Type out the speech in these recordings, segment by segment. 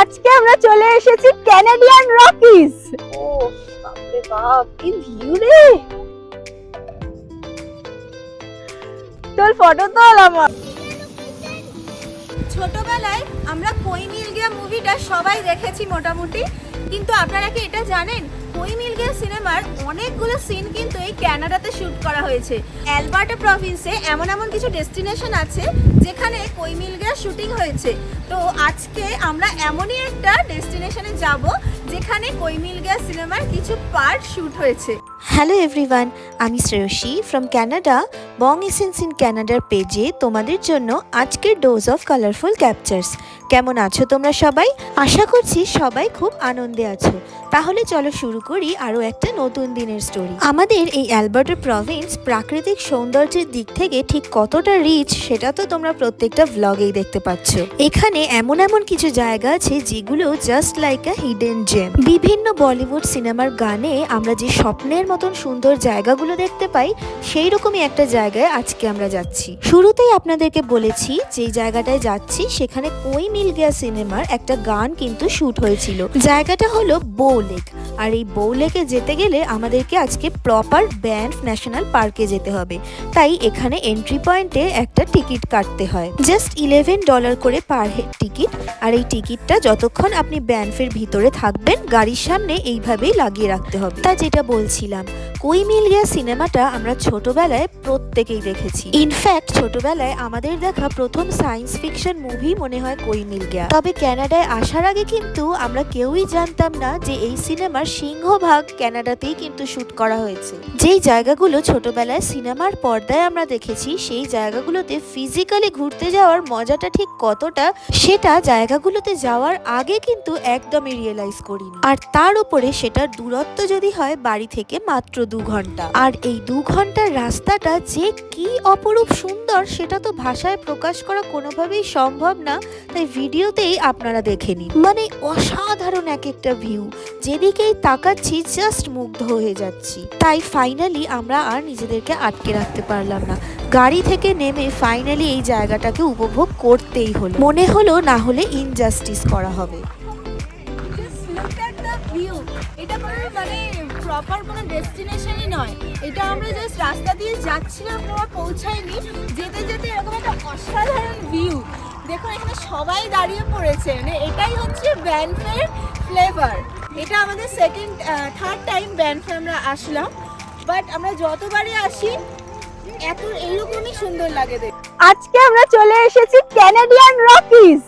আজকে আমরা চলে এসেছি ক্যানাডিয়ান রকিজ ও বাপরে বাপ কি ভিউ রে। তোর ফটো তোল আমার। ছোটবেলায় আমরা কই মিল গিয়া মুভিটা সবাই দেখেছি মোটামুটি। কিন্তু আপনারা কি এটা জানেন? কই মিল গিয়া সিনেমার অনেকগুলো সিন কিন্তু এই ক্যানাডাতে শুট করা হয়েছে। অ্যালবার্টা প্রভিন্সে এমন এমন কিছু ডেস্টিনেশন আছে যেখানে কই মিল গিয়া শুটিং হয়েছে। তো আজকে আমরা এমনই একটা ডেস্টিনেশনে যাব যেখানে কই মিল গিয়া সিনেমার কিছু পার্ট শুট হয়েছে। হ্যালো এভরিওয়ান আমি Shreyasi from Canada Bong Essence in ক্যানাডার পেজে তোমাদের জন্য আজকের ডোজ অফ কালারফুল ক্যাপচার্স কেমন আছো তোমরা সবাই? আশা করছি সবাই খুব আনন্দে আছো। তাহলে চলো শুরু করি আরও একটা নতুন দিনের স্টোরি আমাদের এই অ্যালবার্টা প্রভিন্স প্রাকৃতিক সৌন্দর্যের দিক থেকে ঠিক কতটা রিচ সেটা তো তোমরা প্রত্যেকটা ভ্লগেই দেখতে পাচ্ছ। এখানে এমন এমন কিছু জায়গা আছে যেগুলো just like a hidden gem বিভিন্ন বলিউড সিনেমার গানে আমরা যে স্বপ্নের মতন সুন্দর জায়গাগুলো দেখতে পাই সেই রকমই একটা জায়গায় আজকে আমরা যাচ্ছি। শুরুতেই আপনাদেরকে বলেছি যে জায়গাটায় যাচ্ছি, সেখানে কই মিল গিয়া সিনেমার একটা গান কিন্তু শুট হয়েছিল। জায়গাটা হলো বৌ লেক। আর এই বৌ লেকে যেতে গেলে আমাদেরকে আজকে প্রপার ব্যান্ড ন্যাশনাল পার্কে যেতে হবে। তাই এখানে এন্ট্রি পয়েন্টে একটা টিকিট কাটতে হয়। জাস্ট ইলেভেন ডলার করে পার হেড টিকিট আর এই টিকিটটা যতক্ষণ আপনি ব্যানফের ভিতরে থাকবেন, গাড়ির সামনে এইভাবেই লাগিয়ে রাখতে হবে। তা যেটা বলছিলাম, কই মিল গিয়া সিনেমাটা আমরা ছোটবেলায় প্রত্যেকেই দেখেছি। ইনফ্যাক্ট ছোটবেলায় আমাদের দেখা প্রথম সায়েন্স ফিকশন মুভি মনে হয় কই মিল গিয়া। তবে ক্যানাডায় আসার আগে কিন্তু আমরা কেউই জানতাম না যে এই সিনেমার সিংহভাগ ক্যানাডাতেই কিন্তু শুট করা হয়েছে। যেই জায়গাগুলো ছোটবেলায় সিনেমার পর্দায় আমরা দেখেছি, সেই জায়গাগুলোতে ফিজিক্যালি ঘুরতে যাওয়ার মজাটা ঠিক কতটা, সেটা জায়গাগুলোতে যাওয়ার আগে কিন্তু একদমই রিয়েলাইজ করিনি। আর তার উপরে সেটার দূরত্ব যদি হয়, বাড়ি থেকে মাত্র দু ঘণ্টা। আর এই দু ঘণ্টার রাস্তাটা যে কি অপরূপ সুন্দর, সেটা তো ভাষায় প্রকাশ করা কোনোভাবেই সম্ভব না। তাই ভিডিওতেই আপনারা দেখে নিন। মানে অসাধারণ এক একটা ভিউ যেদিকেই তাকাচ্ছি জাস্ট মুগ্ধ হয়ে যাচ্ছি। তাই ফাইনালি আমরা আর নিজেদেরকে আটকে রাখতে পারলাম না। গাড়ি থেকে নেমে ফাইনালি এই জায়গাটাকে উপভোগ করতেই হলো। মনে হলো না হলে ইনজাস্টিস করা হবে। মানে প্রপার কোনো ডেস্টিনেশনই নয়। এটা আমরা জাস্ট রাস্তা দিয়ে যাচ্ছিলাম আমরা যেতে যেতে এরকম একটা অসাধারণ ভিউ দেখুন, এখানে সবাই দাঁড়িয়ে পড়েছে। মানে এটাই হচ্ছে ব্যানফের ফ্লেভার এটা আমাদের সেকেন্ড থার্ড টাইম ব্যানফে আমরা আসলাম। বাট আমরা যতবারই আসি, এত এইরকমই সুন্দর লাগে দেখতে। আজকে আমরা চলে এসেছি ক্যানাডিয়ান রকিজ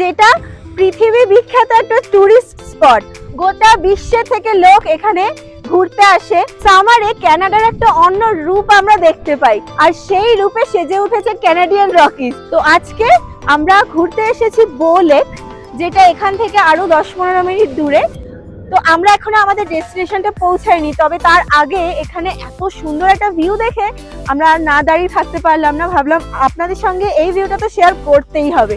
যেটা পৃথিবী বিখ্যাত একটা টুরিস্ট স্পট গোটা বিশ্বে থেকে লোক এখানে ঘুরতে আসে। সামারে ক্যানাডার একটা অন্য রূপ আমরা দেখতে পাই। আর সেই রূপে সেজে উঠেছে ক্যানাডিয়ান রকিজ তো আজকে আমরা ঘুরতে এসেছি বো লেক, যেটা এখান থেকে আরও দশ পনেরো মিনিট দূরে। তো আমরা এখনও আমাদের ডেস্টিনেশনটা পৌঁছাইনি তবে তার আগে এখানে এত সুন্দর একটা ভিউ দেখে আমরা আর না দাঁড়িয়ে থাকতে পারলাম না। ভাবলাম আপনাদের সঙ্গে এই ভিউটা তো শেয়ার করতেই হবে।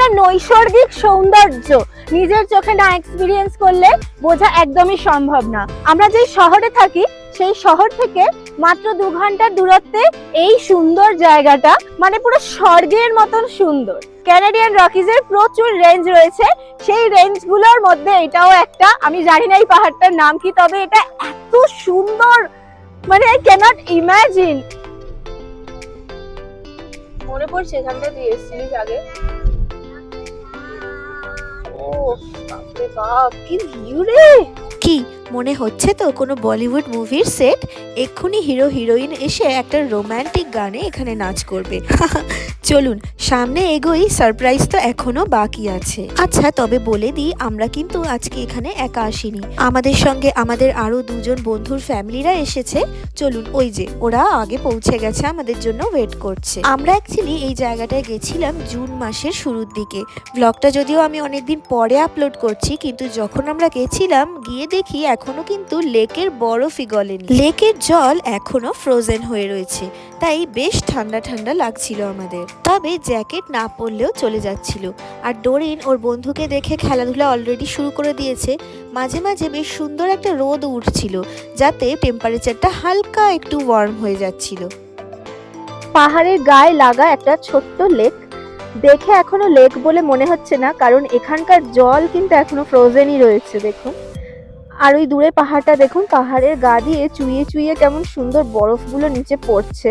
একটা নৈসর্গিক সৌন্দর্য। নিজের চোখে না এক্সপিরিয়েন্স করলে বোঝা একদমই সম্ভব না। আমরা যে শহরে থাকি, সেই শহর থেকে মাত্র দু ঘণ্টার দূরত্বে এই সুন্দর জায়গাটা মানে পুরো স্বর্গের মতন সুন্দর। ক্যানাডিয়ান রকিজের প্রচুর রেঞ্জ রয়েছে। সেই রেঞ্জগুলোর মধ্যে এটাও একটা। আমি জানি না এই পাহাড়টার নাম কি, তবে এটা এত সুন্দর মানে আই ক্যানট ইমাজিন মনে পড়ছে এখানটা দিয়ে এসেছিলিস আগে। বাপরে বাপ, কি ভিউ কি, মনে হচ্ছে তো কোনো বলিউড মুভির সেট? এক্ষুনি হিরো, হিরোইন এসে একটা রোমান্টিক গানে এখানে নাচ করবে। চলুন, সামনে এগোই সারপ্রাইজ তো এখনও বাকি আছে। আচ্ছা তবে বলে দিই, আমরা কিন্তু আজকে এখানে একা আসিনি। আমাদের সঙ্গে আমাদের আরও দুজন বন্ধুর ফ্যামিলিরা এসেছে। চলুন, ওই যে, ওরা আগে পৌঁছে গেছে, আমাদের জন্য ওয়েট করছে। আমরা অ্যাকচুয়ালি এই জায়গাটায় গেছিলাম জুন মাসের শুরুর দিকে। ব্লগটা যদিও আমি অনেকদিন পরে আপলোড করছি, কিন্তু যখন আমরা গেছিলাম, গিয়ে দেখি এখনও কিন্তু লেকের বরফই গলেনি। লেকের জল এখনও ফ্রোজেন হয়ে রয়েছে। তাই বেশ ঠান্ডা ঠান্ডা লাগছিল আমাদের। তবে জ্যাকেট না পরলেও চলে যাচ্ছিল। আর ডোরিন ওর বন্ধুকে দেখে খেলাধুলা অলরেডি শুরু করে দিয়েছে। মাঝে মাঝে বেশ সুন্দর একটা রোদ উঠছিল, যাতে টেম্পারেচারটা হালকা একটু ওয়ার্ম হয়ে যাচ্ছিল। পাহাড়ের গায়ে লাগা একটা ছোট্ট লেক দেখে এখনও লেক বলে মনে হচ্ছে না, কারণ এখানকার জল কিন্তু এখনও ফ্রোজেনই রয়েছে, দেখুন। আর ওই দূরে পাহাড়টা দেখুন, পাহাড়ের গা দিয়ে চুইয়ে চুইয়ে কেমন সুন্দর বরফগুলো নিচে পড়ছে।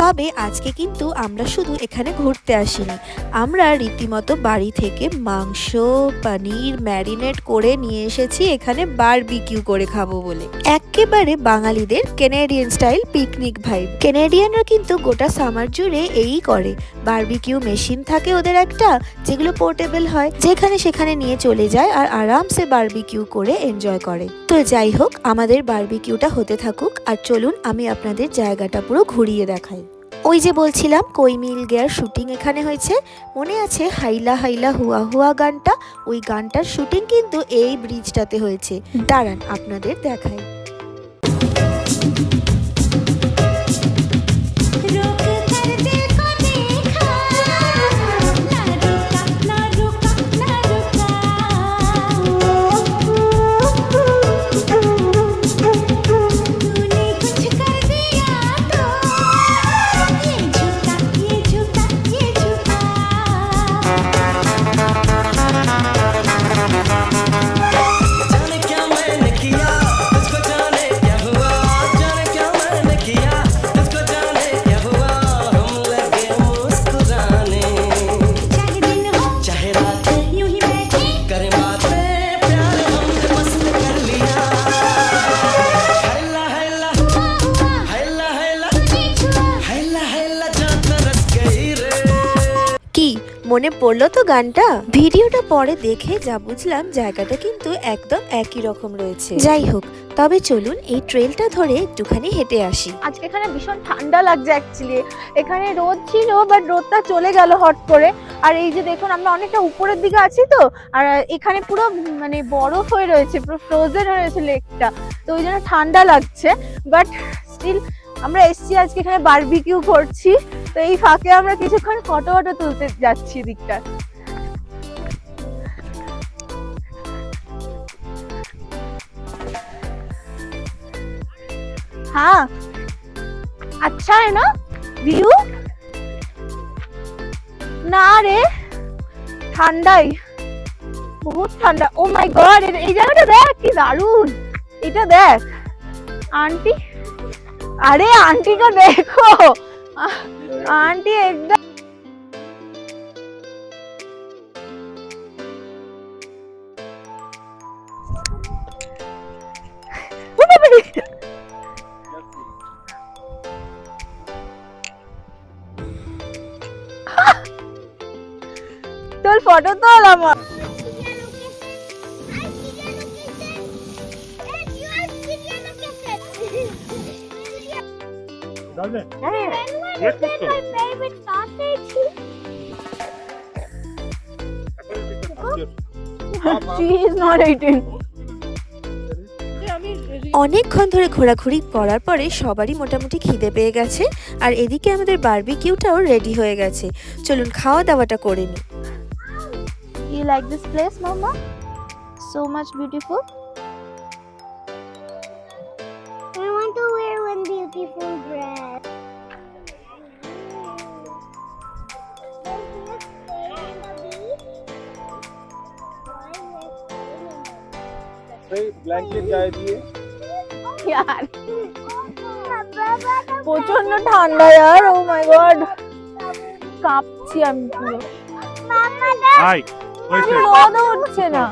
তবে আজকে কিন্তু আমরা শুধু এখানে ঘুরতে আসিনি। আমরা রীতিমতো বাড়ি থেকে মাংস, পনির, ম্যারিনেট করে নিয়ে এসেছি এখানে বারবিকিউ করে খাব বলে। একেবারে বাঙালিদের কেনেডিয়ান স্টাইল পিকনিক ভাইব কেনেডিয়ানরা কিন্তু গোটা সামার জুড়ে এই করে। বারবিকিউ মেশিন থাকে ওদের একটা, যেগুলো পোর্টেবল হয়। যেখানে সেখানে নিয়ে চলে যায় আর আরামসে বারবিকিউ করে এনজয় করে। তো যাই হোক, আমাদের বার্বিকিউটা হতে থাকুক, আর চলুন আমি আপনাদের জায়গাটা পুরো ঘুরিয়ে দেখাই। ওই যে বলছিলাম, কই মিল গেয়ার শুটিং এখানে হয়েছে। মনে আছে হাইলা হাইলা হুয়া হুয়া গানটা? ওই গানটার শুটিং কিন্তু এই ব্রিজটাতে হয়েছে। দাঁড়ান, আপনাদের দেখাই। মনে পড়ল তো গানটা? ভিডিওটা পরে দেখে যা বুঝলাম জায়গাটা কিন্তু একদম একই রকম রয়েছে। যাই হোক, তবে চলুন এই ট্রেলটা ধরে একটুখানি হেঁটে আসি। আজকে এখানে ভীষণ ঠান্ডা লাগছে অ্যাকচুয়ালি এখানে রোদ ছিল বাট রোদটা চলে গেল হট করে। আর এই যে দেখুন, আমরা অনেকটা উপরের দিকে আছি তো, আর এখানে পুরো মানে বরফ হয়ে রয়েছে, পুরো ফ্রোজেন হয়ে রয়েছে লেকটা তো ওই জন্য ঠান্ডা লাগছে বাট স্টিল আমরা এসছি আজকে এখানে বারবিকিউ করছি তো এই ফাঁকে আমরা কিছুক্ষণ ফটো ফটো তুলতে যাচ্ছি দিকটা हाँ अच्छा है ना ভিউ না রে ঠান্ডাই বহুত ঠান্ডা ও মাই গড এই জায়গাটা দেখ কি দারুণ এটা দেখ আন্টি আরে আন্টি को देखो আহ, আন্টি একদম ও বাবারে! তোর ফটো তোল আমার Dale, হ্যাঁ। She is not 18 অনেকক্ষণ ধরে ঘোরাঘুরি করার পরে সবারই মোটামুটি খিদে পেয়ে গেছে আর এদিকে আমাদের বারবিকিউটাও রেডি হয়ে গেছে। চলুন খাওয়া দাওয়াটা করে নিই। You like this place, Mama? So much beautiful. beautiful dress. Blanket গায়ে দিয়ে यार প্রচন্ড ঠান্ডা यार ও মাই গড কাঁপছি আমি পুরো হাই হয়েছে রোদ উঠছে না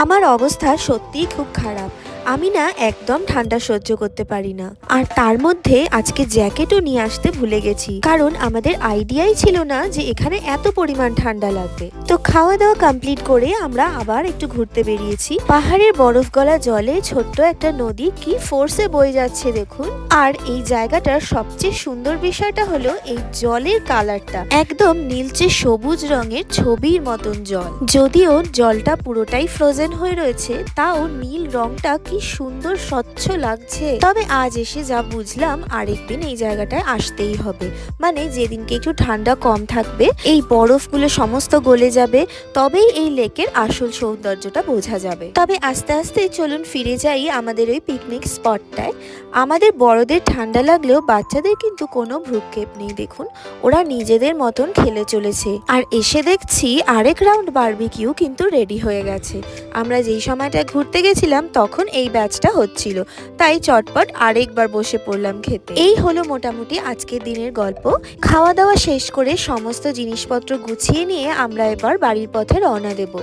আমার অবস্থা সত্যিই খুব খারাপ আমি না একদম ঠান্ডা সহ্য করতে পারি না। আর তার মধ্যে আজকে জ্যাকেটও নিয়ে আসতে ভুলে গেছি। কারণ আমাদের আইডিয়াই ছিল না যে এখানে এত পরিমাণ ঠান্ডা লাগবে। তো খাওয়া দাওয়া কমপ্লিট করে আমরা আবার একটু ঘুরতে বেরিয়েছি। পাহাড়ের বরফ গলা জলে ছোট্ট একটা নদী কি ফোর্সে বয়ে যাচ্ছে দেখুন। আর এই জায়গাটার সবচেয়ে সুন্দর বিষয়টা হলো এই জলের কালারটা একদম নীলচে সবুজ রঙের ছবির মতন জল। যদিও জলটা পুরোটাই ফ্রোজেন হয়ে রয়েছে, তাও নীল রংটা কি সুন্দর, স্বচ্ছ লাগছে। তবে আজ এসে যা বুঝলাম, আরেকদিন এই জায়গাটায় আসতেই হবে। মানে যেদিনকে একটু ঠান্ডা কম থাকবে, এই বরফগুলো সমস্ত গলে যাবে, তবেই এই লেকের আসল সৌন্দর্যটা বোঝা যাবে। তবে আস্তে আস্তে চলুন ফিরে যাই আমাদের ওই পিকনিক স্পটটায় আমাদের বড়দের ঠান্ডা লাগলেও বাচ্চাদের কিন্তু কোনো ভ্রুক্ষেপ নেই, দেখুন। ওরা নিজেদের মতন খেলে চলেছে। আর এসে দেখছি আরেক রাউন্ড বারবিকিউ কিন্তু রেডি হয়ে গেছে। আমরা যেই সময়টায় ঘুরতে গেছিলাম, তখন এই ব্যাচটা হচ্ছিল। তাই চটপট আরেকবার বসে পড়লাম খেতে। এই হলো মোটামুটি আজকের দিনের গল্প। খাওয়া দাওয়া শেষ করে সমস্ত জিনিসপত্র গুছিয়ে নিয়ে আমরা এবার বাড়ির পথে রওনা দেব।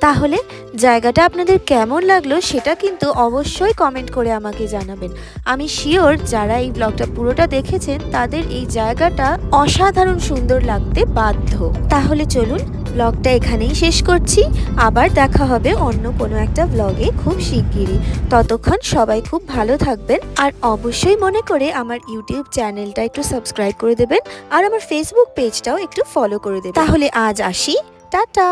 তাহলে জায়গাটা আপনাদের কেমন লাগল সেটা কিন্তু অবশ্যই কমেন্ট করে আমাকে জানাবেন। আমি শিওর যারা এই ব্লগটা পুরোটা দেখেছেন তাদের এই জায়গাটা অসাধারণ সুন্দর লাগতে বাধ্য। তাহলে চলুন ব্লগটা এখানেই শেষ করছি। আবার দেখা হবে অন্য কোনো একটা ব্লগে খুব শিগগিরই। ততক্ষণ সবাই খুব ভালো থাকবেন আর অবশ্যই মনে করে আমার ইউটিউব চ্যানেলটা একটু সাবস্ক্রাইব করে দেবেন আর আমার ফেসবুক পেজটাও একটু ফলো করে দেবেন। তাহলে আজ আসি। টাটা!